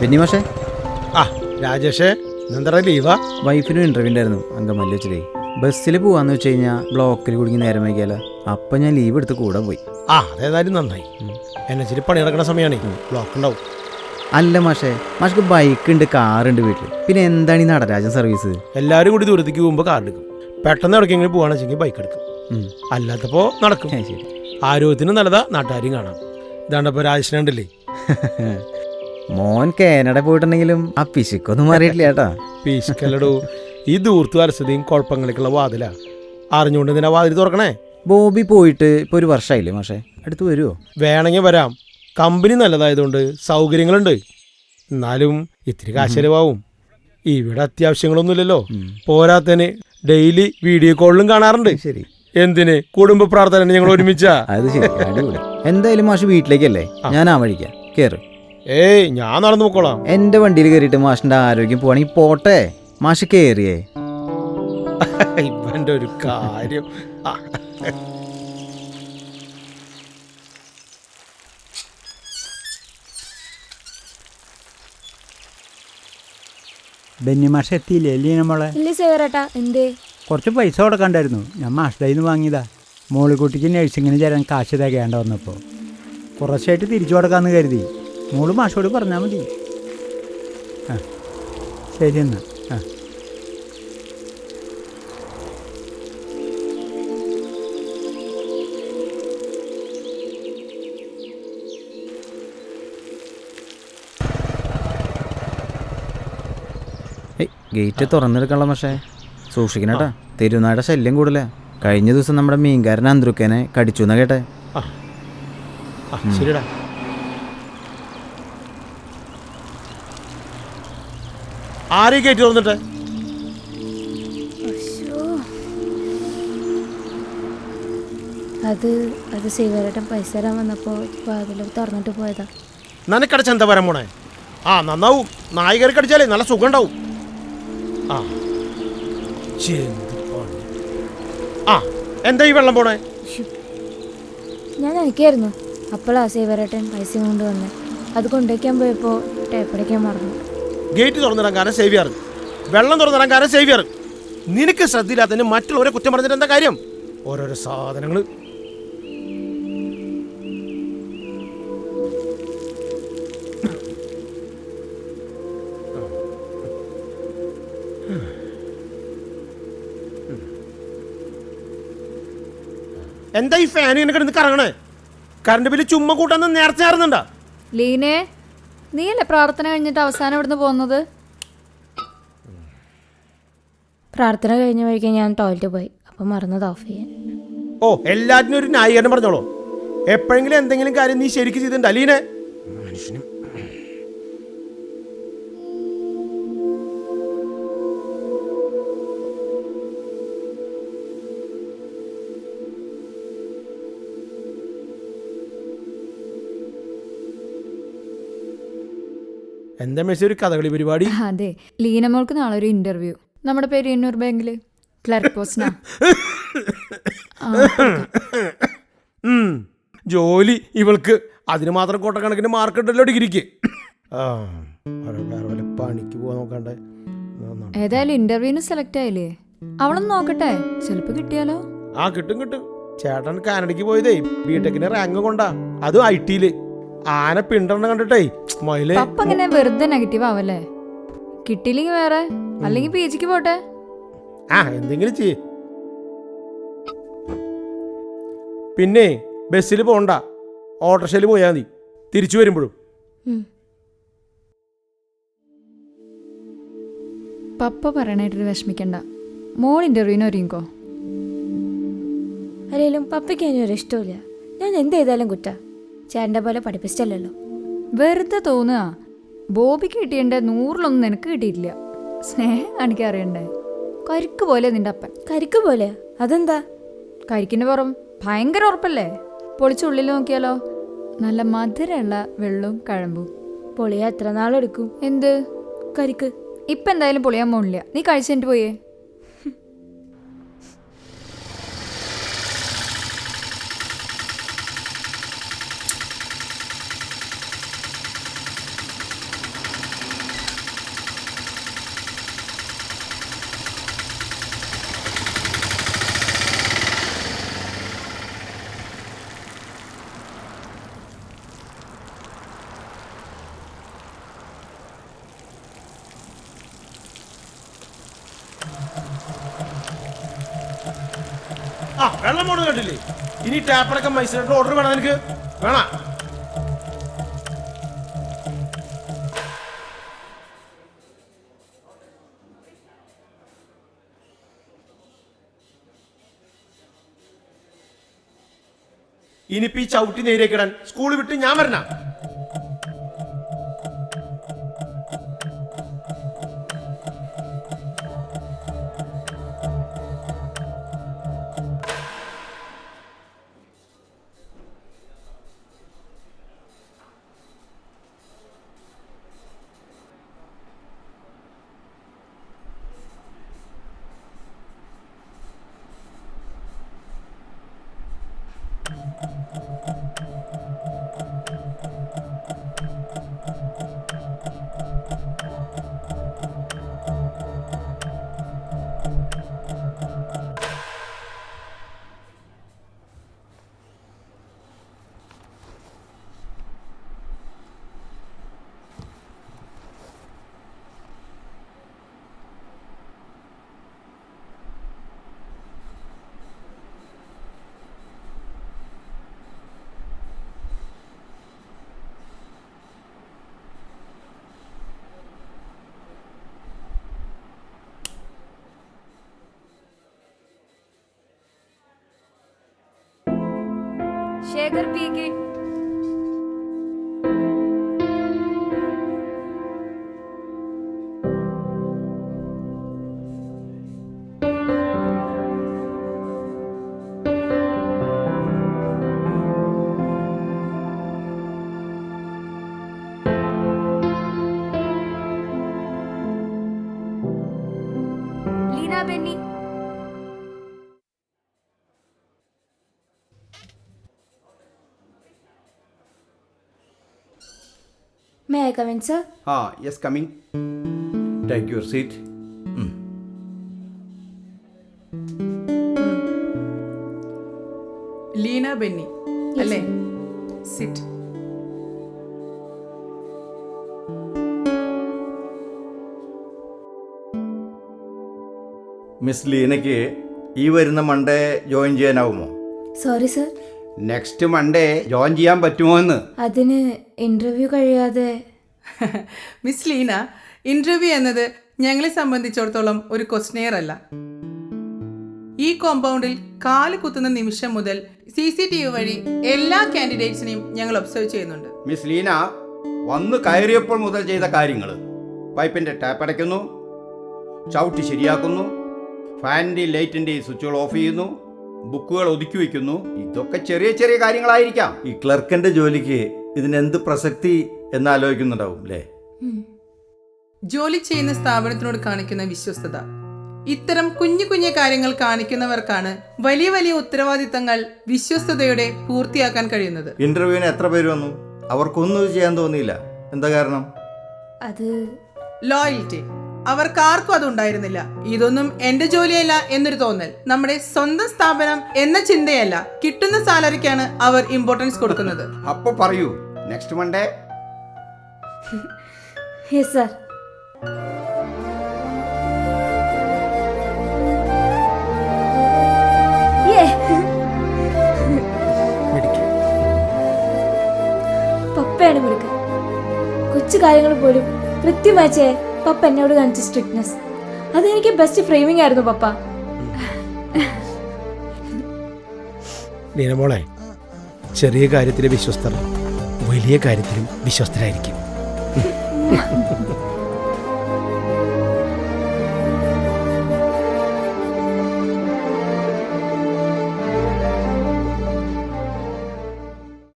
പിന്നെ മാഷേ ആ രാജേഷേ എന്താ ലീവാ? വൈഫിനും ഇന്റർവ്യൂ ഉണ്ടായിരുന്നു അങ്കമല്ലി വെച്ചിട്ടേ. ബസ്സിൽ പോവാന്ന് വെച്ച് കഴിഞ്ഞാൽ ബ്ലോക്കിൽ കുടുങ്ങി നേരം വൈകിയാല. അപ്പം ഞാൻ ലീവ് എടുത്ത് കൂടെ പോയി. ആ അതേതായാലും നന്നായി. എന്നെ ഇച്ചിരി പണി നടക്കുന്ന സമയമാണ് ബ്ലോക്ക് ഉണ്ടാവും. അല്ല മാഷേ മാഷ്ക്ക് ബൈക്ക് ഉണ്ട് കാറുണ്ട് വീട്ടിൽ പിന്നെ എന്താണ് ഈ നടരാജൻ സർവീസ് എല്ലാവരും കൂടി ദൂരത്തേക്ക് പോകുമ്പോൾ കാർ എടുക്കും. പെട്ടെന്ന് എവിടേക്കെങ്കിലും പോകുകയാണെന്ന് വെച്ചെങ്കിൽ ബൈക്ക് എടുക്കും. അല്ലാത്തപ്പോൾ നടക്കും. ആരോഗ്യത്തിന് നല്ലതാ നാട്ടുകാരും കാണാം. ഇതാണ്ടപ്പോൾ രാജേഷിനുണ്ടല്ലേ മോൻ കാനഡ പോയിട്ടുണ്ടെങ്കിലും ആ പിശുക്കൊന്നും മാറിയിട്ടില്ല കേട്ടോ. പിശുക്കല്ലടോ. ഈ ദൂർത്ത് പരിസ്ഥിതിയും കുഴപ്പങ്ങളിലേക്കുള്ള വാതിലാ. അറിഞ്ഞുകൊണ്ട് നിന്നെ വാതിൽ തുറക്കണേ? ബോബി പോയിട്ട് ഇപ്പൊ ഒരു വർഷമായില്ലേ മാഷെ? അടുത്ത് വരുമോ വേണമെങ്കിൽ വരാം. കമ്പനി നല്ലതായതുകൊണ്ട് സൗകര്യങ്ങളുണ്ട്. എന്നാലും ഇത്തിരി കാശ് ചെലവാവും ഇവിടെ അത്യാവശ്യങ്ങളൊന്നുമില്ലല്ലോ. പോരാത്തന് ഡെയിലി വീഡിയോ കോളിലും കാണാറുണ്ട്. ശരി. എന്തിന്? കുടുംബ പ്രാർത്ഥന ഞങ്ങൾ ഒരുമിച്ചാ? അത് ശരി. എന്തായാലും മാഷ് വീട്ടിലേക്കല്ലേ? ഞാൻ ആ വഴിക്കാം. കേറ്. ഏയ് ഞാൻ നടന്നു പോക്കോളാം എന്റെ വണ്ടിയിൽ കയറിയിട്ട് മാഷിന്റെ ആരോഗ്യം പോവാണെങ്കിൽ പോട്ടെ. മാഷ് കയറിയേ ഇവന്റെ ഒരു കാര്യം. ആ. ബെന്നിമാഷ എത്തിയില്ലേ? ലീന മോളെ ഇല്ല സേവറേട്ടാ എന്തേ? കുറച്ച് പൈസ കൊടുക്കണ്ടായിരുന്നു ഞാൻ മാഷ്ടയിൽ നിന്ന് വാങ്ങിയതാ. മോളിക്കുട്ടിക്ക് നഴ്സിങ്ങിന് ചേരാൻ കാശ് തികയാണ്ട് വന്നപ്പോൾ കുറച്ചായിട്ട് തിരിച്ചു കൊടുക്കാമെന്ന് കരുതി. മോൾ മാഷോട് പറഞ്ഞാൽ മതി. ആ ശരി എന്നാ. ആ. ഗേറ്റ് തുറന്നെടുക്കാനുള്ള പക്ഷേ സൂക്ഷിക്കണേട്ടാ. തിരുനാട ശല്യം കൂടല്ലേ. കഴിഞ്ഞ ദിവസം നമ്മുടെ മീൻകാരൻ അന്തരുക്കേനെ കടിച്ചു എന്നാ കേട്ടെ. ശരിടാ. ആരെയും കയറ്റി തുറന്നിട്ടെ? അത് അത് സേവറേട്ടൻ പൈസ തരാൻ വന്നപ്പോൾ വാതിൽ തുറന്നിട്ട് പോയതാ. നനക്കടച്ച എന്താ വരാൻ പോണേ? ആ നന്നാവും. നായികരെ കടിച്ചാലേ നല്ല സുഖം ഉണ്ടാവും ആ. ആ എന്താ ഈ വെള്ളം പോണേ? ഞാൻ നനയ്ക്കായിരുന്നു അപ്പോഴാ സേവരട്ടൻ പൈസ കൊണ്ട് വന്നേ അത് കൊണ്ടുവയ്ക്കാൻ പോയപ്പോൾ ടേപ്പടിക്കാൻ മറന്നു. ഗേറ്റ് തുറന്നിടാൻ കാരണം ചെയ്യാറ് വെള്ളം തുറന്നിടാൻ കാരണം സേവ് ചെയ്യാറ് നിനക്ക് ശ്രദ്ധയില്ലാത്തതിന് മറ്റുള്ളവരെ കുറ്റം പറഞ്ഞിട്ട് എന്താ കാര്യം? ഓരോരോ സാധനങ്ങൾ എന്താ ഈ ഫാൻ ഇങ്ങനെ കിടന്ന് കറങ്ങണേ? കറണ്ട് ബില്ല് ചുമ്മാ കൂട്ടാന്ന് നേരത്തെ ആറുന്നുണ്ടാ ലീനെ നീയല്ലേ പ്രാർത്ഥന കഴിഞ്ഞിട്ട് അവസാനം ഇവിടുന്ന് പോകുന്നത്? പ്രാർത്ഥന കഴിഞ്ഞ വഴിക്ക് ഞാൻ ടോയ്ലറ്റ് പോയി. അപ്പം മറന്നത് ഓഫ് ചെയ്യാൻ. ഓ എല്ലാറ്റിനും ഒരു ന്യായീകരണം പറഞ്ഞോളൂ. എപ്പോഴെങ്കിലും എന്തെങ്കിലും കാര്യം നീ ശരിക്കും ചെയ്തിട്ടുണ്ട് അലീനെ? മനുഷ്യനും എന്താ മെസ്സി ഒരു കഥകളി പരിപാടി? അതെ ലീന മോൾക്ക് നാളെ ഒരു ഇന്റർവ്യൂ നമ്മുടെ പേര് എന്നൂർ ബാങ്കിൽ? ക്ലർക്ക് പോസ്റ്റിനാ. ജോലി ഇവൾക്ക്. അതിന് മാത്രം കോട്ടക്കണക്കിന് മാർക്ക് ഉണ്ടല്ലോ ഡിഗ്രിക്ക്. പണിക്ക് പോവാൻ നോക്കണ്ടേ. ഏതായാലും ഇന്റർവ്യൂവിന് സെലക്ട് ആയില്ലേ? അവളൊന്ന് നോക്കട്ടെ. ചിലപ്പോ കിട്ടിയാലോ? ആ കിട്ടും കിട്ടും. ചേട്ടൻ കാനഡയ്ക്ക് പോയതേ. ബിടെക്കിന് റാങ്ക് കൊണ്ടാ. അതും ഐ ടിയിൽ ആന പിണ്ടെണ്ണ കണ്ടിട്ടേ മൈലേ പപ്പ അങ്ങനെ വെറുതെ നെഗറ്റീവ് ആവല്ലേ? കിട്ടിയില്ലെങ്കിൽ വേറെ അല്ലെങ്കിൽ പി ജിക്ക് പോട്ടെ. ആ എന്തെങ്കിലും ചെയ്യ. പിന്നെ ബസ്സിൽ പോണ്ട. ഓട്ടോറിക്ഷയിൽ പോയാൽ മതി. തിരിച്ചു വരുമ്പോഴും. പപ്പ പറയണായിട്ടൊരു വിഷമിക്കണ്ട. മോൾ ഇന്റർവ്യൂവിന് ഒരുങ്ങിക്കോ അല്ലെങ്കിലും പപ്പയ്ക്ക് അതിനൊരു ഇഷ്ടമില്ല ഞാൻ എന്ത് ചെയ്താലും കുറ്റ. ചേട്ടന്റെ പോലെ പഠിപ്പിച്ചിട്ടല്ലല്ലോ. വെറുതെ തോന്നുക. ബോബിക്ക് കിട്ടിയതിന്റെ നൂറിലൊന്നും നിനക്ക് കിട്ടിയിട്ടില്ല. സ്നേഹം കാണിക്കാൻ അറിയണ്ടേ? കരിക്ക് പോലെ നിന്റെ അപ്പൻ. കരിക്ക് പോലെ? അതെന്താ? കരിക്കിന് പുറം ഭയങ്കര ഉറപ്പല്ലേ? പൊളിച്ചുള്ളിൽ നോക്കിയാലോ? നല്ല മധുരമുള്ള വെള്ളവും കഴമ്പും. പൊളിയാ എത്ര നാളെടുക്കും? എന്ത്? കരിക്ക്. ഇപ്പം എന്തായാലും പൊളിയാൻ പോണില്ല. നീ കഴിച്ചിട്ട് പോയേ. വെള്ളം പോണത് കണ്ടില്ലേ? ഇനി ടാപ്പടക്കം മൈസൂരിന്റെ ഓർഡർ വേണം നിനക്ക്? വേണ? ഇനിയിപ്പോ ഈ ചവിട്ടി നേരേക്കിടാൻ സ്കൂൾ വിട്ട് ഞാൻ വരണ. Shekhar P K Leena Benny may I come in sir ആ yes coming take your seat Leena Benny അല്ലേ? സിറ്റ് മിസ് ലീനയ്ക്ക് ഈ വരുന്ന Monday join ചെയ്യാനാവുമോ? Sorry sir next Monday join ചെയ്യാൻ പറ്റുമോ എന്ന്? അതിന് ഇന്റർവ്യൂ കഴിയാതെ മിസ് ലീന ഇന്റർവ്യൂ എന്നത് ഞങ്ങളെ സംബന്ധിച്ചിടത്തോളം ഒരു ക്വസ്റ്റനെയർ അല്ല. ഈ കോമ്പൗണ്ടിൽ കാൽ കുത്തുന്ന നിമിഷം മുതൽ സി സി ടി വി വഴി എല്ലാ കാൻഡിഡേറ്റ്സിനെയും ഞങ്ങൾ ഒബ്സർവ് ചെയ്യുന്നുണ്ട്. മിസ് ലീന വന്ന് കയറിയപ്പോൾ മുതൽ ചെയ്ത കാര്യങ്ങൾ പൈപ്പിന്റെ ടാപ്പ് അടയ്ക്കുന്നു ചവിട്ടി ശരിയാക്കുന്നു ഫാനിന്റെ ലൈറ്റിന്റെ സ്വിച്ചുകൾ ഓഫ് ചെയ്യുന്നു ബുക്കുകൾ ഒതുക്കി വയ്ക്കുന്നു ഇതൊക്കെ ചെറിയ ചെറിയ കാര്യങ്ങളായിരിക്കാം. ഈ ക്ലർക്കിന്റെ ജോലിക്ക് ഇതിനെന്ത് പ്രസക്തി എന്ന് ആലോചിക്കുന്നുണ്ടാവും അല്ലേ ജോലി ചെയ്യുന്ന സ്ഥാപനത്തിനോട് കാണിക്കുന്ന വിശ്വസ്തത. ഇത്തരം കുഞ്ഞു കുഞ്ഞു കാര്യങ്ങൾ കാണിക്കുന്നവർക്കാണ് വലിയ വലിയ ഉത്തരവാദിത്തങ്ങൾ വിശ്വസ്തയോടെ പൂർത്തിയാക്കാൻ കഴിയുന്നത്. ഇന്റർവ്യൂവിന് എത്ര പേര് വന്നു? അവർക്കൊന്നും ചെയ്യാൻ തോന്നിയില്ല. എന്താ കാരണം? അത് ലോയൽറ്റി അവർക്ക് അതുണ്ടായിരുന്നില്ല. അത് ഉണ്ടായിരുന്നില്ല ഇതൊന്നും എന്റെ ജോലിയല്ല എന്നൊരു തോന്നൽ. നമ്മുടെ സ്വന്തം സ്ഥാപനം എന്ന ചിന്തയല്ല. കിട്ടുന്ന സാലറിക്കാണ് അവർ ഇമ്പോർട്ടൻസ് കൊടുക്കുന്നത്. അപ്പൊ പറയൂ. നെക്സ്റ്റ് മൺഡേ യെസ് സർ പപ്പയാണ് കൊച്ചു കാര്യങ്ങൾ പോലും കൃത്യമായി ചെയ്യാൻ പപ്പ എന്നോട് കാണിച്ച സ്ട്രിക്ട്നെസ് അതെനിക്ക് ബെസ്റ്റ് ഫ്രെയിമിംഗ് ആയിരുന്നു പപ്പ. നീനമോളെ ചെറിയ കാര്യത്തിലെ വിശ്വസ്തർ വലിയ കാര്യത്തിലും വിശ്വസ്തരായിരിക്കും.